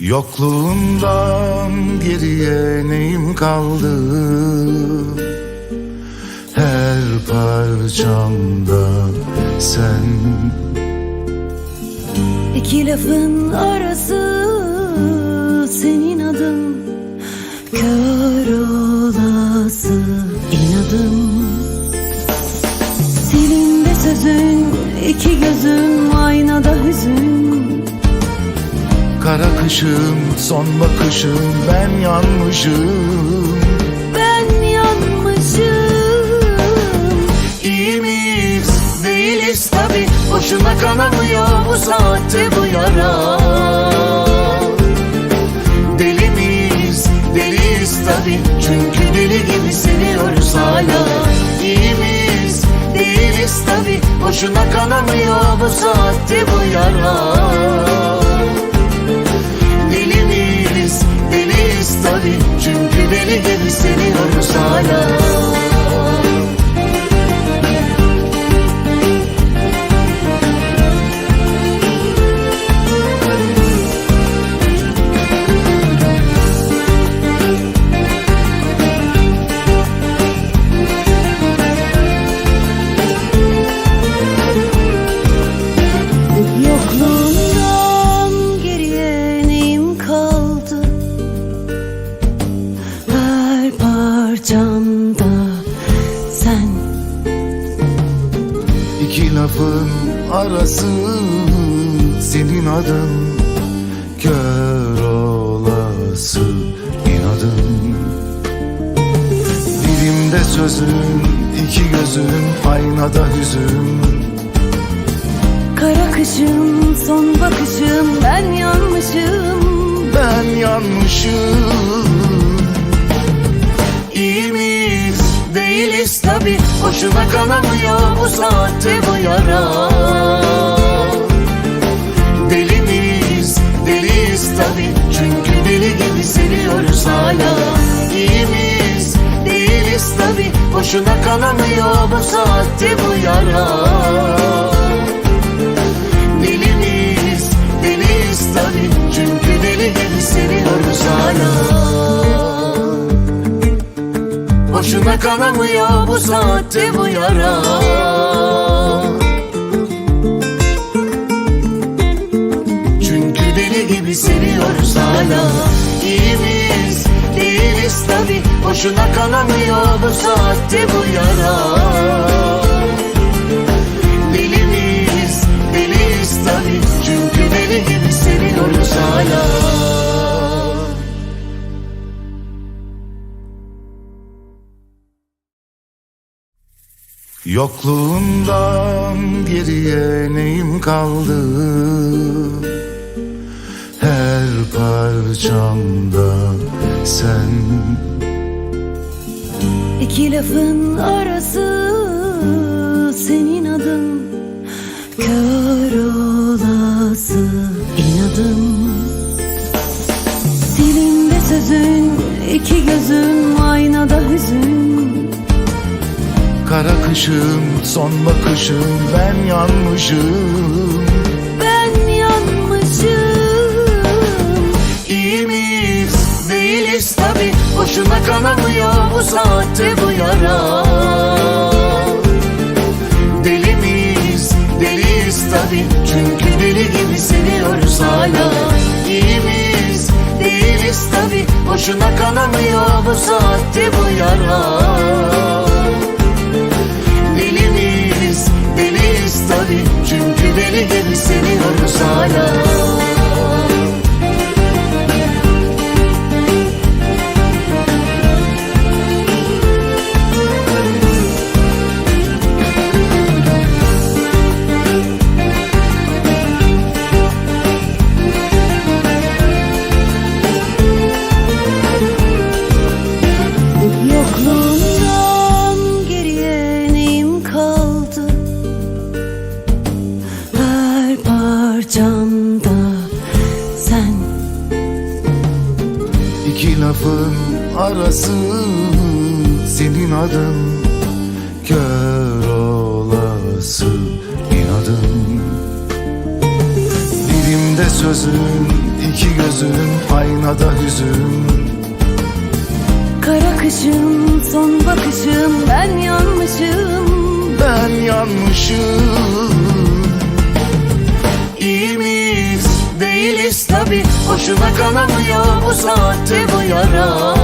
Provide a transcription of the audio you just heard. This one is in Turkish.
Yokluğundan geriye neyim kaldı? Her parçamda sen. İki lafın arası senin adın. Kör olası inadım Dilinde sözün iki gözün Kara kışım son bakışım ben yanmışım. Ben yanmışım. İyi miyiz? Değiliz tabi Boşuna kanamıyor bu saatte bu yara. Deli miyiz? Deliyiz tabi Çünkü deli gibi seviyoruz hala. İyi miyiz? Değiliz tabi Boşuna kanamıyor bu saatte bu yara seviyoruz senin adın Kör olası inadın Dilimde sözün iki gözün aynada hüzün. Kara kışım son bakışım ben yanmışım. Ben yanmışım. İyi miyiz? Değiliz tabi Boşuna kanamıyor bu saatte bu yara Boşuna kanamıyor bu saatte bu yara. Deli miyiz deliyiz tabi Çünkü deli gibi seviyoruz hala. Boşuna kanamıyor bu saatte bu yara. Çünkü deli gibi seviyoruz hala. İyi miyiz değiliz tabi Boşuna kanamıyor bu saatte bu yara. Deli miyiz deliyiz tabi Çünkü deli gibi seviyoruz hala. Yokluğundan geriye neyim kaldı Her parçamda sen. İki lafın arası senin adın. Kör olası inadım Dilinde sözün iki gözün aynada hüzün. Kara kışım son bakışım ben yanmışım Miyiz değiliz tabi Boşuna kanamıyor bu saatte bu yara. Deli miyiz? Deliyiz tabi Çünkü deli gibi seviyoruz hala. İyi miyiz? Değiliz tabi Boşuna kanamıyor bu saatte bu yara İki lafın arası senin adın Kör olası inadın. Dilimde sözün iki gözün aynada hüzün. Kara kışım son bakışım ben yanmışım. Ben yanmışım Boşuna kanamıyor bu saatte bu yara